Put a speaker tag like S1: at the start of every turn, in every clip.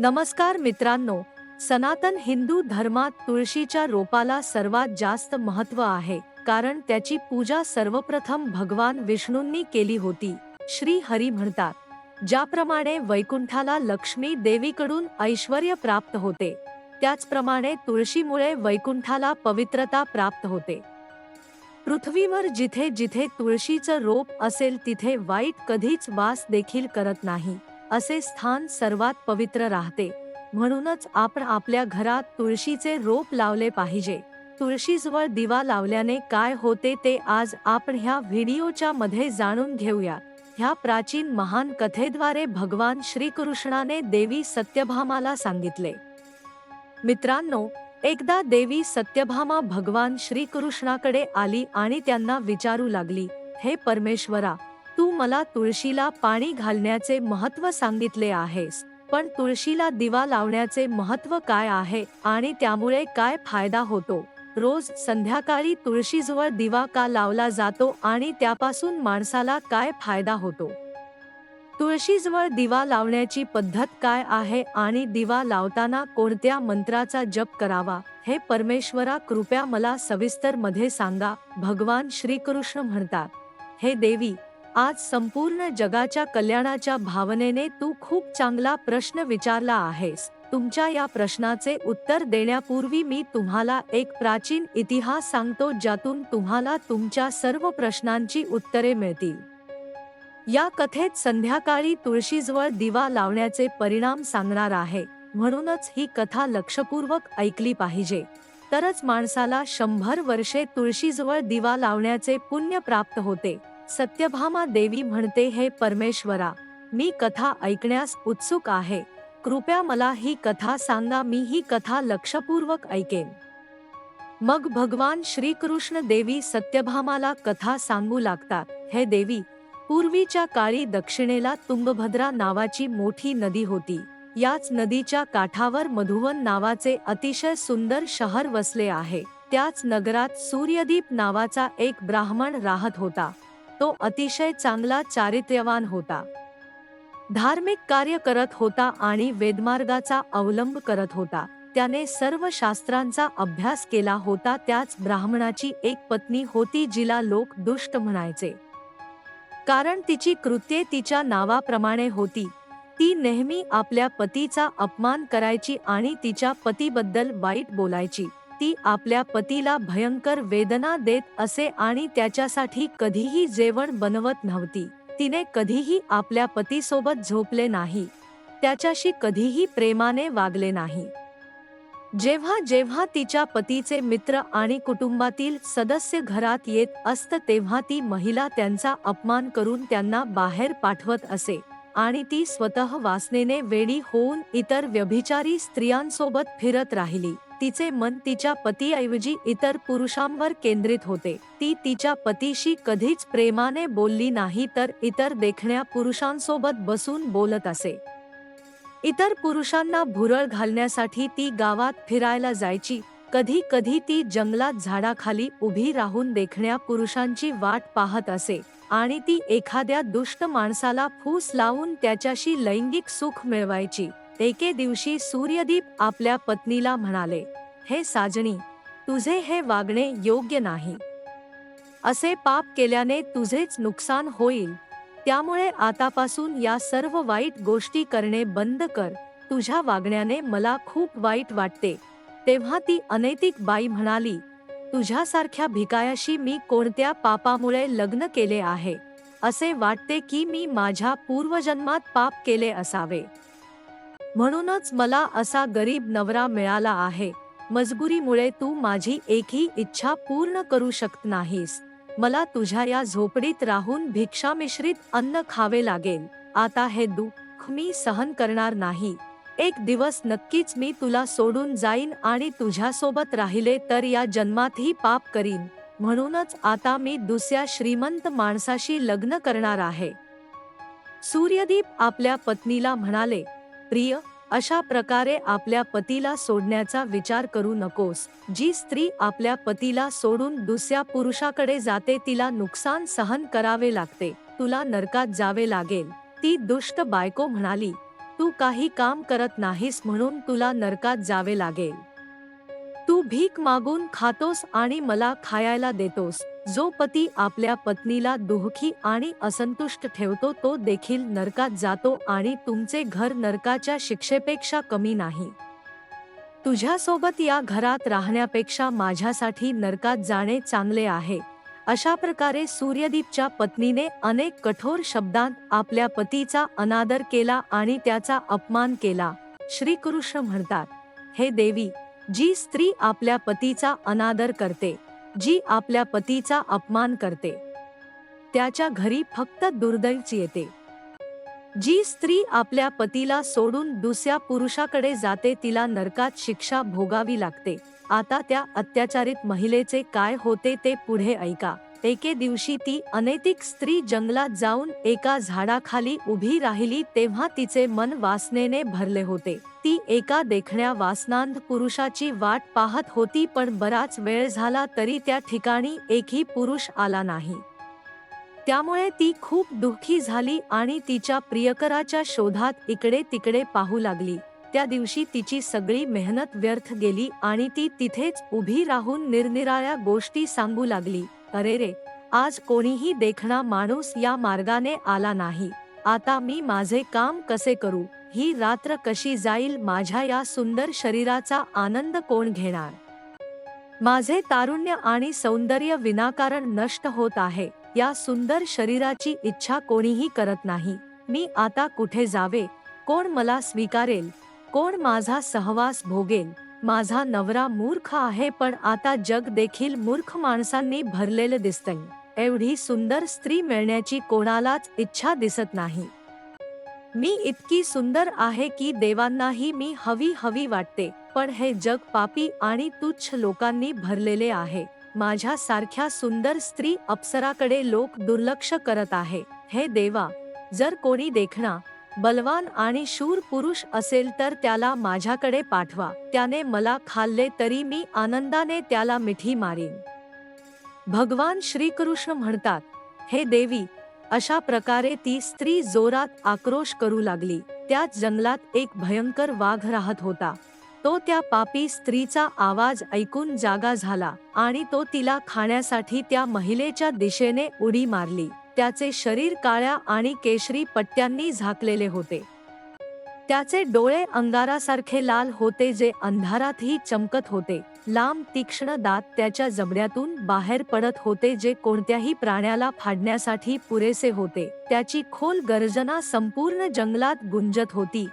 S1: नमस्कार मित्रांनो सनातन हिंदू धर्मात तुळशीच्या रोपाला सर्वात जास्त महत्त्व आहे कारण त्याची पूजा सर्वप्रथम भगवान विष्णूंनी केली होती श्री हरी म्हणतात. ज्याप्रमाणे वैकुंठाला लक्ष्मी देवीकडून ऐश्वर प्राप्त होते त्याचप्रमाणे तुळशीमुळे वैकुंठाला पवित्रता प्राप्त होते. पृथ्वीवर जिथे जिथे तुळशीचं रोप असेल तिथे वाईट कधीच वास देखील करत नाही. असे स्थान सर्वात पवित्र राहते. म्हणूनच आपण आपल्या घरात तुळशीचे रोप लावले पाहिजे. तुळशीजवळ दिवा लावल्याने काय होते ते आज आपण ह्या व्हिडिओच्या मध्ये जाणून घेऊया. ह्या प्राचीन महान कथेद्वारे भगवान श्रीकृष्णाने देवी सत्यभामाला सांगितले. मित्रांनो एकदा देवी सत्यभामा भगवान श्रीकृष्णाकडे आली आणि त्यांना विचारू लागली हे परमेश्वरा तू मला तुळशीला पाणी घालण्याचे महत्त्व सांगितले आहेस पण तुळशीला दिवा लावण्याचे महत्त्व काय आहे आणि त्यामुळे काय फायदा होतो? रोज संध्याकाळी तुळशीजवळ दिवा का लावला जातो आणि त्यापासून माणसाला काय फायदा होतो? तुळशीजवळ दिवा लावण्याची पद्धत काय आहे आणि दिवा लावताना कोणत्या मंत्राचा जप करावा? हे परमेश्वरा कृपया मला सविस्तरमध्ये सांगा भगवान श्रीकृष्ण म्हणतात. हे देवी आज संपूर्ण जगाच्या कल्याणाच्या भावनेने तू खूप चांगला प्रश्न विचारला आहेस. तुमच्या या प्रश्नाचे उत्तर देण्यापूर्वी मी तुम्हाला एक प्राचीन इतिहास सांगतो ज्यातून तुम्हाला तुमच्या सर्व प्रश्नांची उत्तरे मिळतील. या कथेत संध्याकाळी तुळशीजवळ दिवा लावण्याचे परिणाम सांगणार आहे. म्हणूनच ही कथा लक्षपूर्वक ऐकली पाहिजे. तरच माणसाला शंभर वर्षे तुळशीजवळ दिवा लावण्याचे पुण्य प्राप्त होते. सत्यभामा देवी म्हणते हे परमेश्वरा मी कथा ऐकण्यास उत्सुक आहे. कृपया मला ही कथा सांगा मी ही कथा लक्षपूर्वक ऐकेन. मग भगवान श्रीकृष्ण देवी सत्यभामाला कथा सांगू लागतात. हे देवी पूर्वीच्या काळी दक्षिणेला तुंगभद्रा नावाची मोठी नदी होती. याच नदीच्या काठावर मधुवन नावाचे अतिशय सुंदर शहर वसले आहे. त्याच नगरात सूर्यदीप नावाचा एक ब्राह्मण राहत होता. तो अतिशय चांगला चारित्र्यवान होता. धार्मिक कार्य करत होता आणि वेदमार्गाचा अवलंब करत होता. त्याने सर्व शास्त्रांचा अभ्यास केला होता. त्याच ब्राह्मणाची एक पत्नी होती जिला लोक दुष्ट म्हणायचे. कारण तिची कृत्ये तिच्या नावाप्रमाणे होती. ती नेहमी आपल्या पतीचा अपमान करायची आणि तिच्या पतीबद्दल वाईट बोलायची. ती आपल्या पतीला भयंकर वेदना देत असे आणि त्याच्यासाठी कधीही जेवण बनवत नव्हती. तिने कधीही आपल्या पतीसोबत झोपले नाही. त्याच्याशी कधीही प्रेमाने वागले नाही. जेव्हा जेव्हा तिच्या पतीचे मित्र आणि कुटुंबातील सदस्य घरात येत असत तेव्हा ती महिला त्यांचा अपमान करून त्यांना बाहेर पाठवत असे आणि ती स्वतः वासनेने वेडी होऊन इतर व्यभिचारी स्त्रियांसोबत फिरत राहिली. तिचे मन तिच्या पतीऐवजी इतर पुरुषांवर केंद्रित होते. ती तिच्या पतीशी कधीच प्रेमाने बोलली नाही तर इतर देखण्या पुरुषांसोबत बसून बोलत असे. इतर पुरुषांना भुरळ घालण्यासाठी ती गावात फिरायला जायची. कधी कधी ती जंगलात झाडाखाली उभी राहून देखण्या पुरुषांची वाट पाहत असे आणि ती एखाद्या दुष्ट माणसाला फूस लावून त्याच्याशी लैंगिक सुख मिळवायची. एके दिवशी सूर्यदीप आपल्या पत्नीला म्हणाले हे साजणी तुझे हे वागणे योग्य नाही. असे पाप केल्याने तुझेच नुकसान होईल. त्यामुळे आतापासून या सर्व वाईट गोष्टी करणे बंद कर. तुझ्या वागण्याने मला खूप वाईट वाटते. तेव्हा ती अनैतिक बाई म्हणाली तुझ्यासारख्या भिकायाशी मी कोणत्या पापामुळे लग्न केले आहे? असे वाटते की मी माझ्या पूर्वजन्मात पाप केले असावे. म्हणूनच मला असा गरीब नवरा मिळाला आहे. मजबुरीमुळे तू माझी एकही इच्छा पूर्ण करू शकत नाहीस. मला तुझ्या या झोपडीत राहून भिक्षामिश्रित अन्न खावे लागेल. आता हे दुःख मी सहन करणार नाही. एक दिवस नक्कीच मी तुला सोडून जाईन आणि तुझ्यासोबत राहिले तर या जन्मातही पाप करीन. म्हणूनच आता मी दुसऱ्या श्रीमंत माणसाशी लग्न करणार आहे. सूर्यदीप आपल्या पत्नीला म्हणाले प्रिय अशा प्रकारे आपल्या पतीला सोडण्याचा विचार करू नकोस. जी स्त्री आपल्या पतीला सोडून दुसऱ्या पुरुषाकडे जाते तिला नुकसान सहन करावे लागते. तुला नरकात जावे लागेल. ती दुष्ट बायको म्हणाली तू काही काम करत नाहीस म्हणून तुला नरकात जावे लागेल. तू भीक मागून खातोस आणि मला खायला देतोस. जो पती आपल्या पत्नीला दुःखी आणि असंतुष्ट ठेवतो तो देखील नरकात जातो आणि तुमचे घर नरकाच्या शिक्षेपेक्षा कमी नाही. तुझ्यासोबत या घरात राहण्यापेक्षा माझ्यासाठी नरकात जाणे चांगले आहे. अशा प्रकारे सूर्यदीपच्या पत्नीने अनेक कठोर शब्दांत आपल्या पतीचा अनादर केला आणि त्याचा अपमान केला. श्रीकृष्ण म्हणतात हे देवी जी स्त्री आपल्या पतीचा अनादर करते जी आपल्या पतीचा अपमान करते. त्याच्या घरी फक्त दुर्दैच येते. जी स्त्री आपल्या पतीला सोडून दुसऱ्या पुरुषाकडे जाते तिला नरकात शिक्षा भोगावी लागते. आता त्या अत्याचारित महिलेचे काय होते ते पुढे ऐका. एके दिवशी ती अनैतिक स्त्री जंगलात जाऊन एका झाडाखाली उभी राहिली तेव्हा तिचे मन वासनेने भरले होते. ती एका देखण्या वासनांध पुरुषाची वाट पाहत होती पण बराच वेळ झाला तरी त्या ठिकाणी एकही पुरुष आला नाही. त्यामुळे ती खूप दुःखी झाली आणि तिच्या प्रियकराच्या शोधात इकडे तिकडे पाहू लागली. त्या दिवशी तिची सगळी मेहनत व्यर्थ गेली आणि ती तिथेच उभी राहून निरनिराळ्या गोष्टी सांगू लागली. अरे रे आज कोणीही देखणा माणूस या मार्गाने आला नाही. आता मी माझे काम कसे करू? ही रात्र कशी जाईल? माझ्या या सुंदर शरीराचा आनंद कोण घेणार? माझे तारुण्य आणि सौंदर्य विनाकारण नष्ट होत आहे. या सुंदर शरीराची इच्छा कोणीही करत नाही. मी आता कुठे जावे? कोण मला स्वीकारेल? कोण माझा सहवास भोगेल? माझा नवरा मूर्ख आहे पण आता जग देखील मूर्ख माणसांनी भरलेलं दिसतंय. एवढी सुंदर स्त्री मिळण्याची कोणालाच इच्छा दिसत नाही. मी इतकी सुंदर आहे की देवांनाही मी हवी हवी वाटते पण हे जग पापी आणि तुच्छ लोकांनी भरलेले आहे. माझ्या सारख्या सुंदर स्त्री अप्सराकडे लोक दुर्लक्ष करत आहे. हे देवा जर कोणी देखणा बलवान आणि शूर पुरुष असेल तर त्याला माझ्याकडे पाठवा. त्याने मला खाल्ले तरी मी आनंदाने त्याला मिठी मारीन. भगवान श्रीकृष्ण म्हणतात हे देवी अशा प्रकारे ती स्त्री जोरात आक्रोश करू लागली. त्याच जंगलात एक भयंकर वाघ राहत होता. तो त्या पापी स्त्रीचा आवाज ऐकून जागा झाला आणि तो तिला खाण्यासाठी त्या महिलेच्या दिशेने उडी मारली. त्याचे शरीर काळ्या आणि केशरी पट्ट्यांनी झाकलेले होते. त्याचे डोळे अंगारासारखे लाल होते जे अंधारातही चमकत होते. लांब तीक्ष्ण दात त्याच्या जबड्यातून बाहेर पडत होते जे कोणत्याही प्राण्याला फाडण्यासाठी पुरेसे होते. त्याची खोल गर्जना संपूर्ण जंगलात गुंजत होती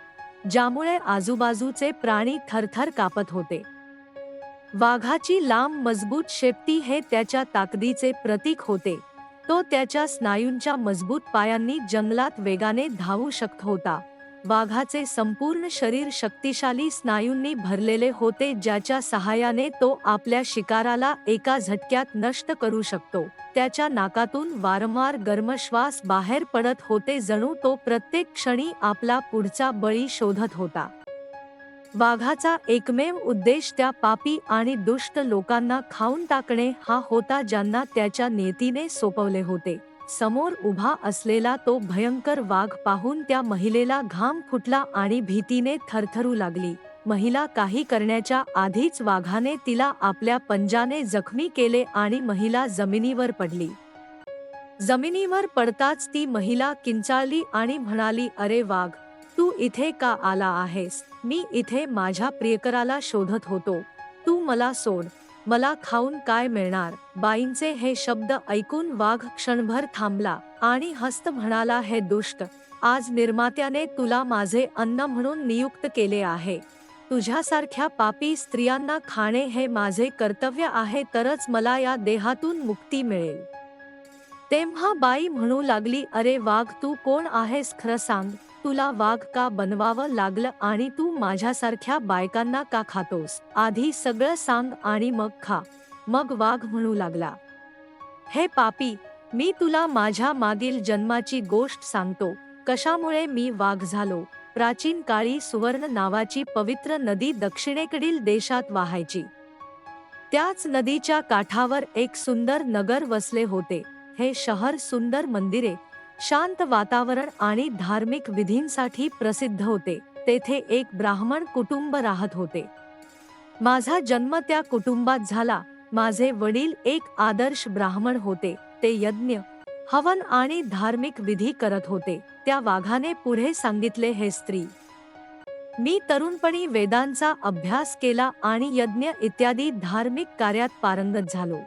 S1: ज्यामुळे आजूबाजूचे प्राणी थरथर कापत होते. वाघाची लांब मजबूत शेपटी हे त्याच्या ताकदीचे प्रतीक होते. तो त्याच्या स्नायूंच्या मजबूत पायांनी जंगलात वेगाने धावू शकत होता. वाघाचे संपूर्ण शरीर शक्तिशाली स्नायूंनी भरलेले होते ज्याच्या सहाय्याने तो आपल्या शिकाराला एका झटक्यात नष्ट करू शकतो. त्याच्या नाकातून वारंवार गर्म श्वास बाहेर पडत होते जणू तो प्रत्येक क्षणी आपला पुढचा बळी शोधत होता. वाघाचा एकमेव उद्देश त्या पापी आणि दुष्ट लोकांना खाऊन टाकणे हा होता ज्यांना त्याच्या नेतीने सोपवले होते. समोर उभा असलेला तो भयंकर वाघ पाहून त्या महिलेला घाम फुटला आणि भीतीने थरथरू लागली. महिला काही करण्याच्या आधीच वाघाने तिला आपल्या पंजाने जखमी केले आणि महिला जमिनीवर पडली. जमिनीवर पडताच ती महिला किंचाळली आणि म्हणाली अरे वाघ तू इथे का आला आहेस? मी इथे माझ्या प्रियकराला शोधत होतो. तू मला सोड. मला खाऊन काय मिळणार? बाईंचे हे शब्द ऐकून वाघ क्षणभर थांबला आणि हस्त म्हणाला हे दुष्ट आज निर्मात्याने तुला माझे अन्न म्हणून नियुक्त केले आहे. तुझ्यासारख्या पापी स्त्रियांना खाणे हे माझे कर्तव्य आहे तरच मला या देहातून मुक्ती मिळेल. तेव्हा बाई म्हणू लागली अरे वाघ तू कोण आहेस खरं सांग. तुला वाघ का बनवावं लागलं आणि तू माझ्यासारख्या बायकांना का खातोस? आधी सगळं सांग आणि मग खा. मग वाघ म्हणू लागला. हे पापी मी तुला माझ्या मागील जन्माची गोष्ट सांगतो. कशामुळे मी वाघ झालो? प्राचीन काळी सुवर्ण नावाची पवित्र नदी दक्षिणेकडील देशात वाहायची. त्याच नदीच्या काठावर एक सुंदर नगर वसले होते. हे शहर सुंदर मंदिरे शांत वातावरण आणि धार्मिक विधींसाठी प्रसिद्ध होते. तेथे एक ब्राह्मण कुटुंब राहत होते. माझा जन्म त्या कुटुंबात झाला. माझे वडील एक आदर्श ब्राह्मण होते. ते यज्ञ हवन आणि धार्मिक विधी करत होते. त्या वाघाने पुढे सांगितले हे स्त्री मी तरुणपणी वेदांचा अभ्यास केला आणि यज्ञ इत्यादी धार्मिक कार्यात पारंगत झालो.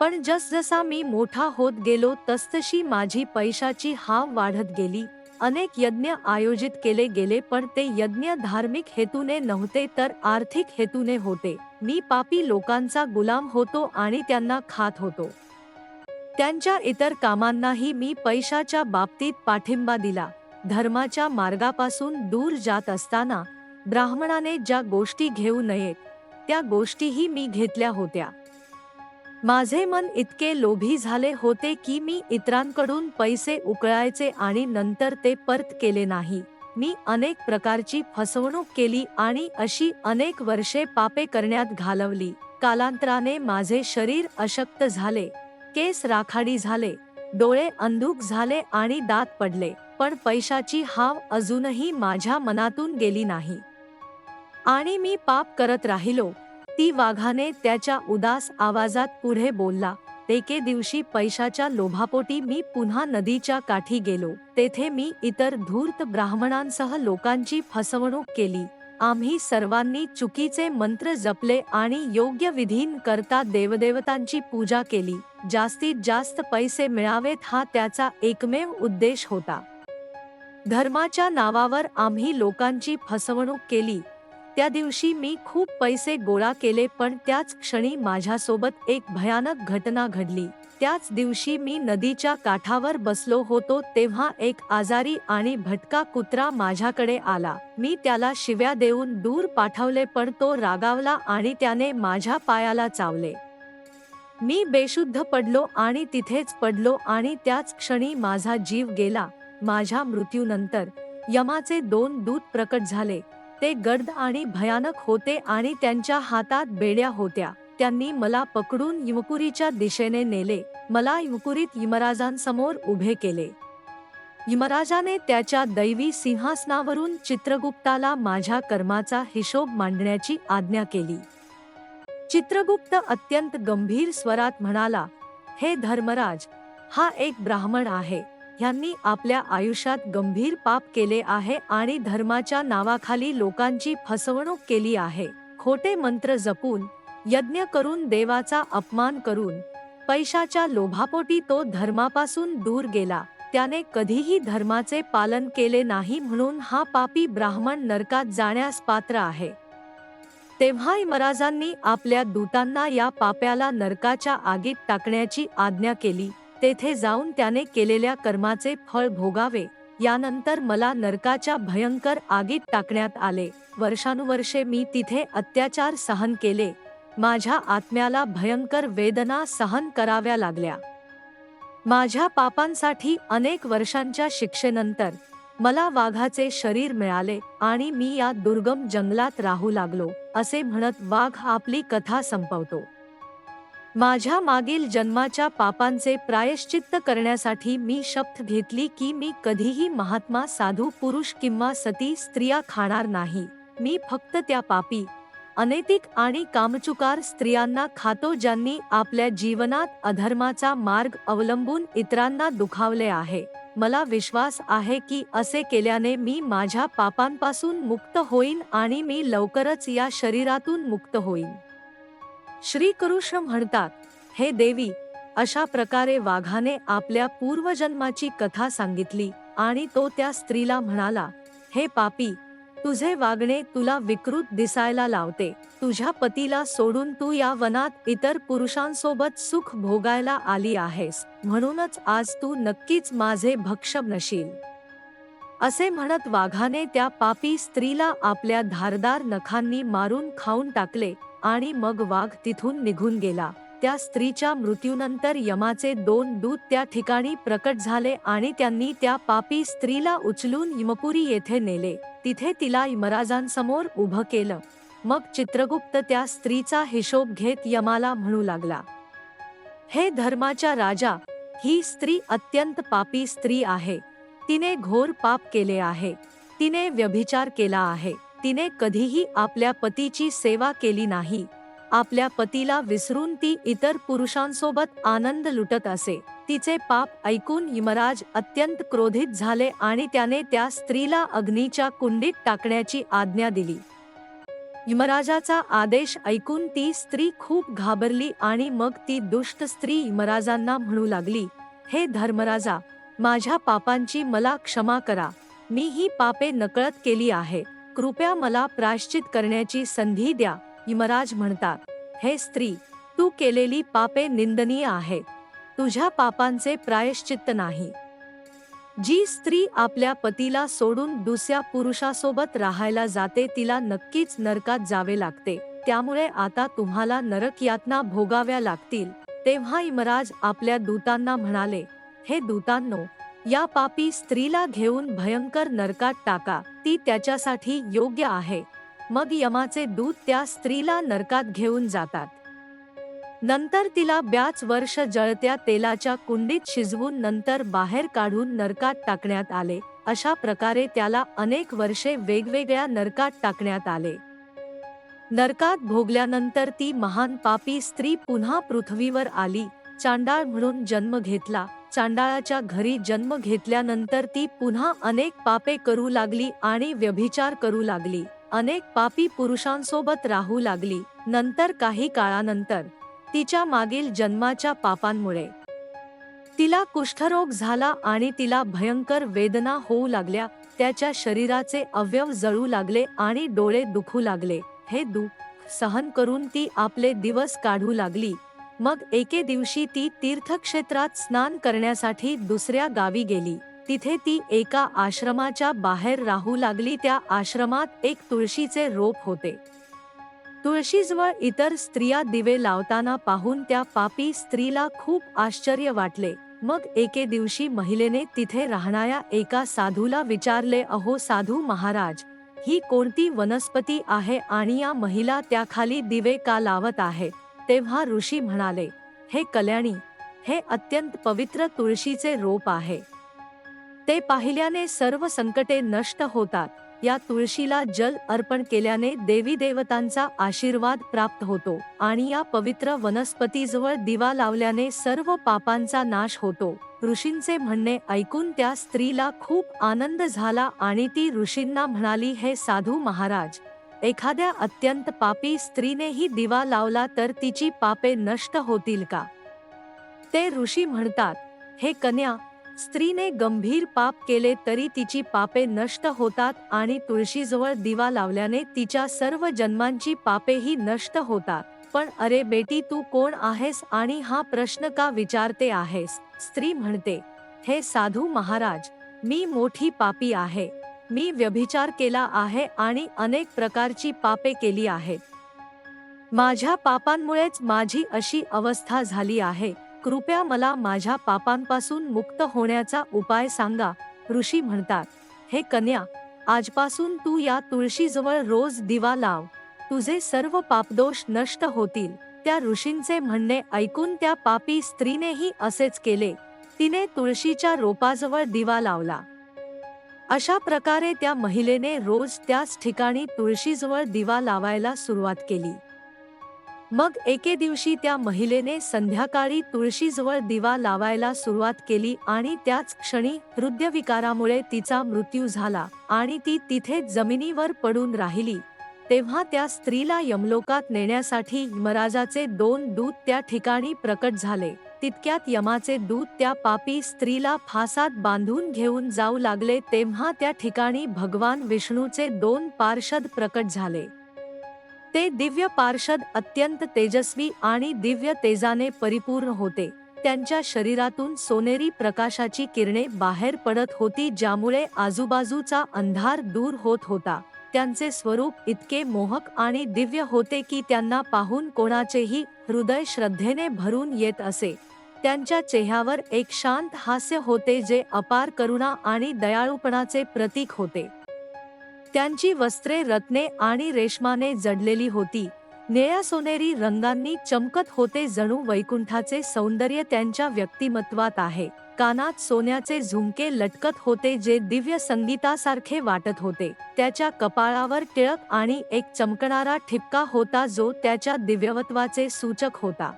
S1: पण जसजसा मी मोठा होत गेलो तसतशी माझी पैशाची हाव वाढत गेली. अनेक यज्ञ आयोजित केले गेले पण ते यज्ञ धार्मिक हेतूने नव्हते तर आर्थिक हेतूने होते. मी पापी लोकांचा गुलाम होतो आणि त्यांना खात होतो. त्यांच्या इतर कामांनाही मी पैशाच्या बाबतीत पाठिंबा दिला. धर्माच्या मार्गापासून दूर जात असताना ब्राह्मणाने ज्या गोष्टी घेऊ नयेत त्या गोष्टीही मी घेतल्या होत्या. माझे मन इतके लोभी झाले होते की मी इतरांकडून पैसे उकळायचे आणि नंतर ते परत केले नाही. मी अनेक प्रकारची फसवणूक केली आणि अशी अनेक वर्षे पापे करण्यात घालवली. कालांतराने माझे शरीर अशक्त झाले. केस राखाडी झाले. डोळे अंधुक झाले आणि दात पडले. पण पैशाची हाव अजूनही माझ्या मनातून गेली नाही. आणि मी पाप करत राहिलो. ती वाघाने त्याच्या उदास आवाजात पुढे बोलला एके दिवशी पैशाच्या लोभापोटी मी पुन्हा नदीच्या काठी गेलो. तेथे मी इतर धूर्त ब्राह्मणांसह लोकांची फसवणूक केली. आम्ही सर्वांनी चुकीचे मंत्र जपले आणि योग्य विधीन करता देवदेवतांची पूजा केली. जास्तीत जास्त पैसे मिळावेत हा त्याचा एकमेव उद्देश होता. धर्माच्या नावावर आम्ही लोकांची फसवणूक केली. त्या दिवशी मी खूप पैसे गोळा केले पण त्याच क्षणी माझ्यासोबत एक भयानक घटना घडली. त्याच दिवशी मी नदीच्या काठावर बसलो होतो तेव्हा एक आजारी आणि भटका कुत्रा माझ्याकडे आला. मी त्याला शिव्या देऊन दूर पाठवले पण तो रागावला आणि त्याने माझ्या पायाला चावले. मी बेशुद्ध पडलो आणि तिथेच पडलो आणि त्याच क्षणी माझा जीव गेला माझ्या मृत्यूनंतर. यमाचे दोन दूत प्रकट झाले. ते गर्द आणि भयानक होते आणि त्यांच्या हातात बेड्या होत्या. त्यांनी मला पकडून यमपुरीच्या दिशेने नेले. मला यमपुरीत यमराजांसमोर उभे केले. यमराजाने त्याच्या दैवी सिंहासनावरून चित्रगुप्ताला माझ्या कर्माचा हिशोब मांडण्याची आज्ञा केली. चित्रगुप्त अत्यंत गंभीर स्वरात म्हणाला हे धर्मराज हा एक ब्राह्मण आहे. ह्यांनी आपल्या आयुष्यात गंभीर पाप केले आहे आणि धर्माच्या नावाखाली लोकांची फसवणूक केली आहे. खोटे मंत्र जपून यज्ञ करून देवाचा अपमान करून पैशाच्या लोभापोटी तो धर्मापासून दूर गेला. त्याने कधीही धर्माचे पालन केले नाही म्हणून हा पापी ब्राह्मण नरकात जाण्यास पात्र आहे. तेव्हा इमराजांनी आपल्या दूतांना या पाप्याला नरकाच्या आगीत टाकण्याची आज्ञा केली. तेथे जाऊन त्याने केलेल्या कर्माचे फळ भोगावे. यानंतर मला नरकाच्या भयंकर आगीत टाकण्यात आले. वर्षानुवर्षे मी तिथे अत्याचार सहन केले. माझ्या आत्म्याला भयंकर वेदना सहन कराव्या लागल्या. माझ्या पापांसाठी अनेक वर्षांच्या शिक्षेनंतर मला वाघाचे शरीर मिळाले आणि मी या दुर्गम जंगलात राहू लागलो असे म्हणत वाघ आपली कथा संपवतो. माझ्या मागील जन्माच्या पापांचे प्रायश्चित्त करण्यासाठी मी शपथ घेतली की मी कधीही महात्मा साधू पुरुष किंवा सती स्त्रिया खाणार नाही. मी फक्त त्या पापी अनैतिक आणि कामचुकार स्त्रियांना खातो ज्यांनी आपल्या जीवनात अधर्माचा मार्ग अवलंबून इतरांना दुखावले आहे. मला विश्वास आहे की असे केल्याने मी माझ्या पापांपासून मुक्त होईन आणि मी लवकरच या शरीरातून मुक्त होईन. श्री कृष्ण म्हणतात हे देवी अशा प्रकारे वाघाने आपल्या पूर्वजन्माची कथा सांगितली आणि तो त्या स्त्रीला म्हणाला हे पापी तुझे वागणे तुला विकृत दिसायला लावते. तुझ्या पतीला सोडून तू या वनात इतर पुरुषांसोबत सुख भोगायला आली आहेस. म्हणूनच आज तू नक्कीच माझे भक्षम नशील असे म्हणत वाघाने त्या पापी स्त्रीला आपल्या धारदार नखांनी मारून खाऊन टाकले. आणि मग वाघ तिथून निघून गेला. त्या स्त्रीच्या मृत्यूनंतर यमाचे दोन दूत त्या ठिकाणी प्रकट झाले आणि त्यांनी त्या पापी स्त्रीला उचलून यमपुरी येथे नेले. तिथे तिला यमराजांसमोर उभं केलं. मग चित्रगुप्त त्या स्त्रीचा हिशोब घेत यमाला म्हणू लागला हे धर्माच्या राजा ही स्त्री अत्यंत पापी स्त्री आहे. तिने घोर पाप केले आहे. तिने व्यभिचार केला आहे. तिने कधीही आपल्या पतीची सेवा केली नाही. आपल्या पतीला विसरून ती इतर पुरुषांसोबत आनंद लुटत असे. तिचे पाप ऐकून यमराज अत्यंत क्रोधित झाले आणि त्याने त्या स्त्रीला अग्नीच्या कुंडीत टाकण्याची आज्ञा दिली. यमराजाचा आदेश ऐकून ती स्त्री खूप घाबरली आणि मग ती दुष्ट स्त्री यमराजांना म्हणू लागली हे धर्मराजा माझ्या पापांची मला क्षमा करा. मी ही पापे नकळत केली आहे. कृपया मला प्रायश्चित करण्याची संधी द्या यमराज म्हणतात. हे स्त्री तू केलेली पापे निंदनीय आहे तुझ्या पापांचे प्रायश्चित्त नाही. जी स्त्री आपल्या पतीला सोडून दुसऱ्या पुरुषासोबत राहायला जाते तिला नक्कीच नरकात जावे लागते. त्यामुळे आता तुम्हाला नरक यातना भोगाव्या लागतील. तेव्हा इमराज आपल्या दूतांना म्हणाले हे दूतांनो या पापी स्त्रीला घेऊन भयंकर नरकात टाका ती त्याच्यासाठी योग्य आहे. मग यमाचे दूत त्या स्त्रीला नरकात घेऊन जातात. नंतर तिला ब्याच वर्ष जळत्या तेलाच्या कुंडीत शिजवून नंतर बाहेर काढून नरकात टाकण्यात आले अशा प्रकारे त्याला अनेक वर्षे वेगवेगळ्या नरकात टाकण्यात आले. नरकात भोगल्यानंतर ती महान पापी स्त्री पुन्हा पृथ्वीवर आली चांडाळ म्हणून जन्म घेतला चांडाळाच्या घरी जन्म घेतल्यानंतर ती पुन्हा अनेक पापे करू लागली आणि व्यभिचार करू लागली. अनेक पापी पुरुषांसोबत राहू लागली. नंतर काही काळानंतर तिच्या मागील जन्माच्या पापांमुळे तिला कुष्ठरोग झाला आणि तिला भयंकर वेदना होऊ लागल्या. त्याच्या शरीराचे अवयव जळू लागले आणि डोळे दुखू लागले. हे दुःख सहन करून ती आपले दिवस काढू लागली. मग एके दिवशी ती तीर्थक्षेत्रात स्नान करण्यासाठी दुसऱ्या गावी गेली. तिथे ती एका आश्रमाच्या बाहेर राहू लागली. त्या आश्रमात एक तुळशीचे रोप होते. तुळशीजवळ इतर स्त्रिया दिवे लावताना पाहून त्या पापी स्त्रीला खूप आश्चर्य वाटले. मग एके दिवशी महिलेने तिथे राहणाऱ्या एका साधूला विचारले अहो साधू महाराज ही कोणती वनस्पती आहे आणि या महिला त्याखाली दिवे का लावत आहे? तेव्हा ऋषी म्हणाले हे कल्याणी हे अत्यंत पवित्र तुळशीचे रोप आहे. ते पाहिल्याने सर्व संकटे नष्ट होतात. या तुळशीला जल अर्पण केल्याने देवी देवतांचा आशीर्वाद प्राप्त होतो आणि या पवित्र वनस्पतीजवळ दिवा लावल्याने सर्व पापांचा नाश होतो. ऋषींचे म्हणणे ऐकून त्या स्त्रीला खूप आनंद झाला आणि ती ऋषींना म्हणाली हे साधू महाराज एखाद्या अत्यंत पापी स्त्रीनेही दिवा लावला तर तिची पापे नष्ट होतील का? ते ऋषी म्हणतात हे कन्या स्त्रीने गंभीर पाप केले तरी तिची पापे नष्ट होतात आणि तुळशीजवळ दिवा लावल्याने तिच्या सर्व जन्मांची पापेही नष्ट होतात. पण अरे बेटी तू कोण आहेस आणि हा प्रश्न का विचारते आहेस? स्त्री म्हणते हे साधू महाराज मी मोठी पापी आहे. मी व्यभिचार केला आहे आणि अनेक प्रकारची पापे केली आहेत. माझ्या पापांमुळेच माझी अशी अवस्था झाली आहे. कृपया मला माझ्या पापांपासून मुक्त होण्याचा उपाय सांगा ऋषी म्हणतात. हे कन्या आजपासून तू या तुळशीजवळ रोज दिवा लाव. तुझे सर्व पापदोष नष्ट होतील. त्या ऋषींचे म्हणणे ऐकून त्या पापी स्त्रीनेही असेच केले. तिने तुळशीच्या रोपाजवळ दिवा लावला. अशा प्रकारे त्या महिलेने रोज त्याच ठिकाणी तुळशीजवळ दिवा लावायला सुरुवात केली. मग एके दिवशी त्या महिलेने संध्याकाळी तुळशीजवळ दिवा लावायला सुरुवात केली आणि त्याच क्षणी हृदयविकारामुळे तिचा मृत्यू झाला आणि ती तिथे जमिनीवर पडून राहिली. तेव्हा त्या स्त्रीला यमलोकात नेण्यासाठी यमराजाचे दोन दूत त्या ठिकाणी प्रकट झाले. तितक्यात यमाचे दूत त्या पापी स्त्रीला फासात बांधून घेऊन जाऊ लागले तेव्हा त्या ठिकाणी भगवान विष्णूचे दोन पार्षद प्रकट झाले. ते दिव्य पार्षद अत्यंत तेजस्वी आणि दिव्य तेजाने परिपूर्ण होते. त्यांच्या शरीरातून सोनेरी प्रकाशाची किरणे बाहेर पडत होती ज्यामुळे आजूबाजूचा अंधार दूर होत होता. त्यांचे स्वरूप इतके मोहक आणि दिव्य होते की त्यांना पाहून कोणाचेही हृदय श्रद्धेने भरून येत असे. त्यांच्या चेहऱ्यावर एक शांत हास्य होते जे अपार करुणा आणि दयाळूपणाचे प्रतीक होते. त्यांची वस्त्रे रत्ने आणि रेशमाने जडलेली होती. निळ्या सोनेरी रंगांनी चमकत होते जणू वैकुंठाचे सौंदर्य त्यांच्या व्यक्तिमत्वात आहे. कानात सोन्याचे झुमके लटकत होते जे दिव्य संगीतासारखे वाटत होते. त्याच्या कपाळावर टिळक आणि एक चमकणारा ठिपका होता जो त्याच्या दिव्यवत्वाचे सूचक होता.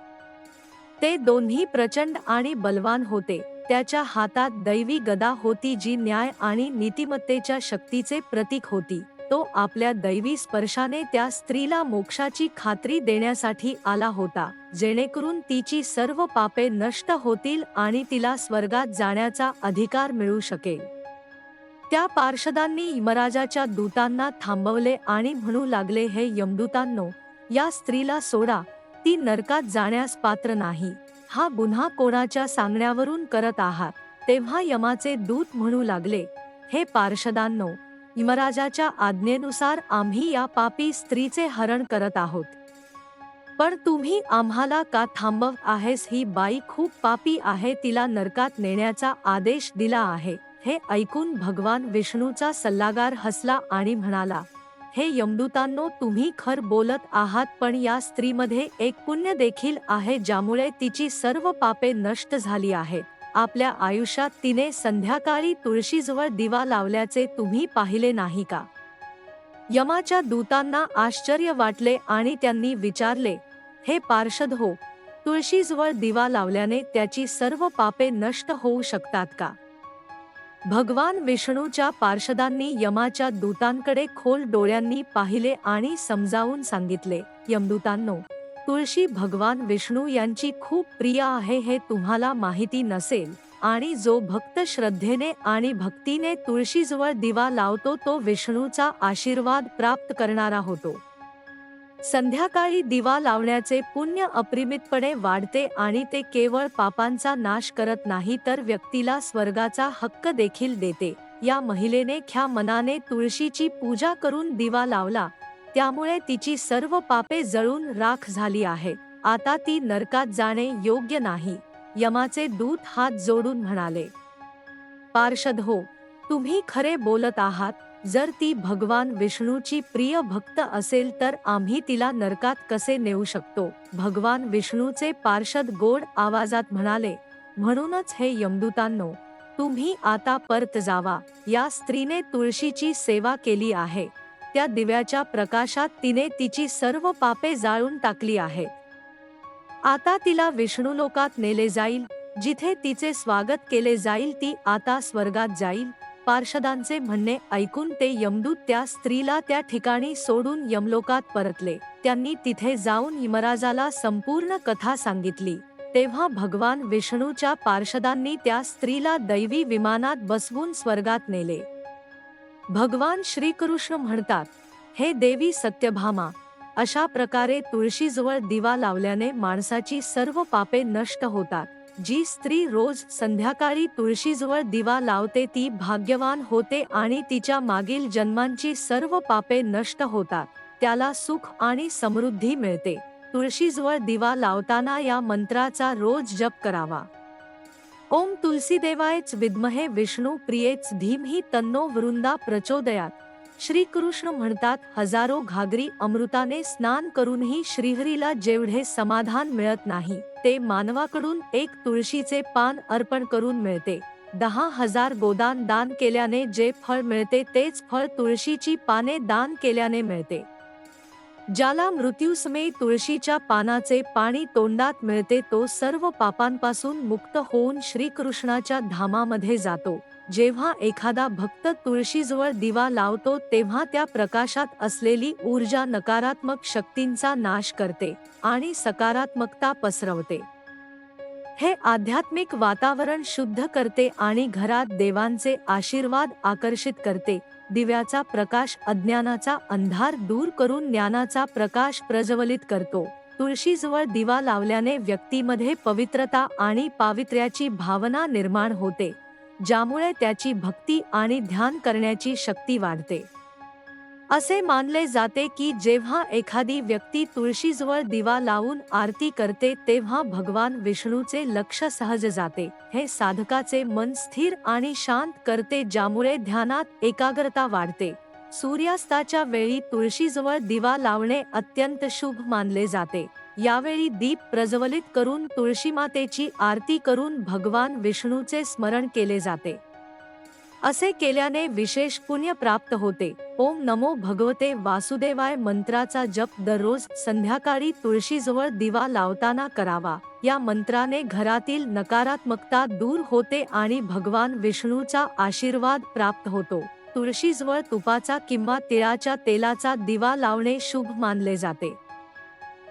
S1: ते दोन्ही प्रचंड आणि बलवान होते. त्याच्या हातात दैवी गदा होती जी न्याय आणि नीतिमत्तेच्या शक्तीचे प्रतीक होती. तो आपल्या दैवी स्पर्शाने त्या स्त्रीला मोक्षाची खात्री देण्यासाठी आला होता जेणेकरून तिची सर्व पापे नष्ट होतील आणि तिला स्वर्गात जाण्याचा अधिकार मिळू शकेल. त्या पार्षदांनी यमराजाच्या दूतांना थांबवले आणि म्हणू लागले हे यमदूतांनो या स्त्रीला सोडा ती नरकात जाण्यास पात्र नाही. हा गुन्हा कोणाच्या सांगण्यावरून करत आहात? तेव्हा यमाचे दूत म्हणू लागले हे पार्षदांनो यमराजाच्या आज्ञेनुसार आम्ही या पापी स्त्रीचे हरण करत आहोत. पण तुम्ही आम्हाला का थांबव आहेस? ही बाई खूप पापी आहे तिला नरकात नेण्याचा आदेश दिला आहे. हे ऐकून भगवान विष्णूचा सल्लागार हसला आणि म्हणाला हे यमदूतांनो तुम्ही खर बोलत आहात पण या स्त्रीमध्ये एक पुण्य देखील आहे ज्यामुळे तिची सर्व पापे नष्ट झाली आहेत. आपल्या आयुष्यात तिने संध्याकाळी तुळशीजवळ दिवा लावल्याचे तुम्ही पाहिले नाही का? यमाच्या दूतांना आश्चर्य वाटले आणि त्यांनी विचारले हे पार्षद हो तुळशीजवळ दिवा लावल्याने त्याची सर्व पापे नष्ट होऊ शकतात का? भगवान विष्णूच्या पार्षदांनी यमाच्या दूतांकडे खोल डोळ्यांनी पाहिले आणि समजावून सांगितले यमदूतांनो तुळशी भगवान विष्णू यांची खूप प्रिय आहे हे तुम्हाला माहिती नसेल आणि जो भक्त श्रद्धेने आणि भक्तीने तुळशीजवळ दिवा लावतो तो विष्णूचा आशीर्वाद प्राप्त करणारा होतो संध्याकाळी दिवा लावण्याचे पुण्य अप्रिमितपणे वाढते आणि ते केवळ पापांचा नाश करत नाही तर व्यक्तीला स्वर्गाचा हक्क देखील देते. या महिलेने ख्या मनाने तुळशीची पूजा करून दिवा लावला त्यामुळे तिची सर्व पापे जळून राख झाली आहे. आता ती नरकात जाणे योग्य नाही. यमाचे दूत हात जोडून म्हणाले पार्षद हो तुम्ही खरे बोलत आहात. जर ती भगवान विष्णूची प्रिय भक्त असेल तर आम्ही तिला नरकात कसे नेऊ शकतो? भगवान विष्णूचे पार्षद गोड आवाजात म्हणाले म्हणूनच हे यमदूतांनो तुम्ही आता परत जावा. या स्त्रीने तुळशीची सेवा केली आहे. त्या दिव्याच्या प्रकाशात तिने तिची सर्व पापे जाळून टाकली आहेत. आता तिला विष्णुलोकात नेले जाईल जिथे तिचे स्वागत केले जाईल ती आता स्वर्गात जाईल पार्षदांचे म्हणणे ऐकून ते यमदूत त्या स्त्रीला त्या ठिकाणी सोडून यमलोकात परतले. त्यांनी तिथे जाऊन यमराजाला संपूर्ण कथा सांगितली. तेव्हा भगवान विष्णूच्या पार्षदांनी त्या स्त्रीला दैवी विमानात बसवून स्वर्गात नेले. भगवान श्रीकृष्ण म्हणतात हे देवी सत्यभामा अशा प्रकारे तुळशीजवळ दिवा लावल्याने माणसाची सर्व पापे नष्ट होतात. जी स्त्री रोज संध्याकाळी तुळशीजवळ दिवा लावते ती भाग्यवान होते आणि तिच्या मागील जन्मांची सर्व पापे नष्ट होतात. त्याला सुख आणि समृद्धी मिळते. तुळशीजवळ दिवा लावताना या मंत्राचा रोज जप करावा. ओम तुलसीदेवायच विद्महे विष्णू प्रियेच धीमही तन्नो वृंदा प्रचोदयात. श्रीकृष्ण म्हणतात हजारो घागरी अमृताने स्नान करूनही श्रीहरीला जेवढे समाधान मिळत नाही ते मानवाकडून एक तुळशीचे पान अर्पण करून मिळते. दहा हजार गोदान दान केल्याने जे फळ मिळते तेच फळ तुळशीची पाने दान केल्याने मिळते. ज्याला मृत्यूसमयी तुळशीच्या पानाचे पाणी तोंडात मिळते तो सर्व पापांपासून मुक्त होऊन श्रीकृष्णाच्या धामामध्ये जातो. जेव्हा एखादा भक्त तुळशीजवळ दिवा लावतो तेव्हा त्या प्रकाशात असलेली ऊर्जा नकारात्मक शक्तींचा नाश करते आणि सकारात्मकता पसरवते. हे आध्यात्मिक वातावरण शुद्ध करते आणि घरात देवांचे आशीर्वाद आकर्षित करते. दिव्याचा प्रकाश अज्ञानाचा अंधार दूर करून ज्ञानाचा प्रकाश प्रज्वलित करतो. तुळशीजवळ दिवा लावल्याने व्यक्तीमध्ये पवित्रता आणि पावित्र्याची भावना निर्माण होते ज्यामुळे त्याची भक्ती आणि ध्यान करण्याची शक्ती वाढते. असे मानले जाते की जेव्हा एखादी व्यक्ती तुळशीजवळ दिवा लावून आरती करते तेव्हा भगवान विष्णूचे लक्ष सहज जाते. हे साधकाचे मन स्थिर आणि शांत करते ज्यामुळे ध्यानात एकाग्रता वाढते. सूर्यास्ताच्या वेळी तुळशीजवळ दिवा लावणे अत्यंत शुभ मानले जाते. यावेळी दीप प्रज्वलित करून तुळशीमातेची आरती करून भगवान विष्णूचे स्मरण केले जाते. असे केल्याने विशेष पुण्य प्राप्त होते. ओम नमो भगवते वासुदेवाय मंत्राचा जप दररोज संध्याकाळी तुळशीजवळ दिवा लावताना करावा. या मंत्राने घरातील नकारात्मकता दूर होते आणि भगवान विष्णूचा आशीर्वाद प्राप्त होतो. तुळशीजवळ तुपाचा किंवा तिळाच्या तेलाचा दिवा लावणे शुभ मानले जाते.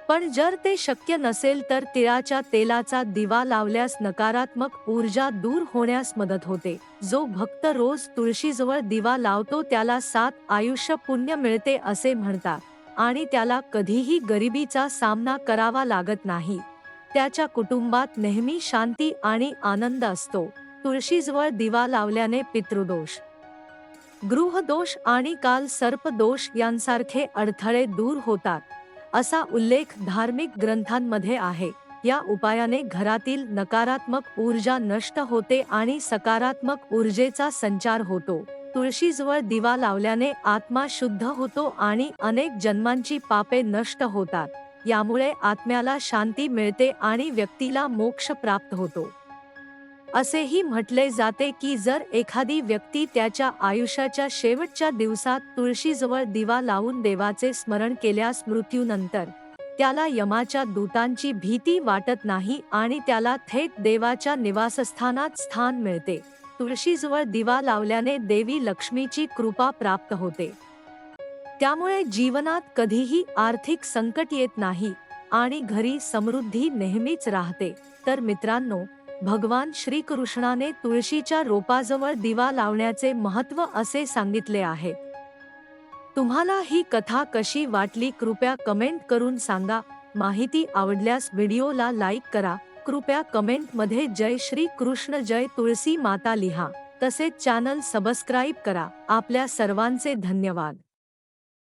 S1: पण जर ते शक्य नसेल तर तिळाच्या तेलाचा दिवा लावल्यास नकारात्मक ऊर्जा दूर होण्यास मदत होते. जो भक्त रोज तुळशीजवळ दिवा लावतो त्याला सात आयुष्य पुण्य मिळते असे म्हणतात आणि त्याला कधीही गरिबीचा सामना करावा लागत नाही. त्याच्या कुटुंबात नेहमी शांती आणि आनंद असतो. तुळशीजवळ दिवा लावल्याने पितृदोष गृहदोष आणि काल सर्पदोष यांसारखे अडथळे दूर होतात. असा उल्लेख धार्मिक ग्रंथांमध्ये आहे. या उपायाने घरातील नकारात्मक ऊर्जा नष्ट होते आणि सकारात्मक ऊर्जेचा संचार होतो. तुळशीजवळ दिवा लावल्याने आत्मा शुद्ध होतो आणि अनेक जन्मांची पापे नष्ट होतात. यामुळे आत्म्याला शांती मिळते आणि व्यक्तीला मोक्ष प्राप्त होतो. असेही म्हटले जाते की जर एखादी व्यक्ती त्याच्या आयुष्याच्या शेवटच्या दिवसात तुळशीजवळ दिवा लावून देवाचे स्मरण केल्यास मृत्यूनंतर त्याला यमाच्या दूतांची भीती वाटत नाही आणि त्याला थेट देवाच्या निवासस्थानात स्थान मिळते. तुळशीजवळ दिवा लावल्याने देवी लक्ष्मीची कृपा प्राप्त होते. त्यामुळे जीवनात कधीही आर्थिक संकट येत नाही आणि घरी समृद्धी नेहमीच राहते. तर मित्रांनो भगवान श्रीकृष्णाने तुळशीच्या रोपाजवळ दिवा लावण्याचे महत्त्व असे सांगितले आहे. तुम्हाला ही कथा कशी वाटली कृपया कमेंट करून सांगा. माहिती आवडल्यास व्हिडिओला लाईक करा. कृपया कमेंटमध्ये जय श्री कृष्ण जय तुळसी माता लिहा. तसेच चॅनल सबस्क्राईब करा. आपल्या सर्वांचे धन्यवाद.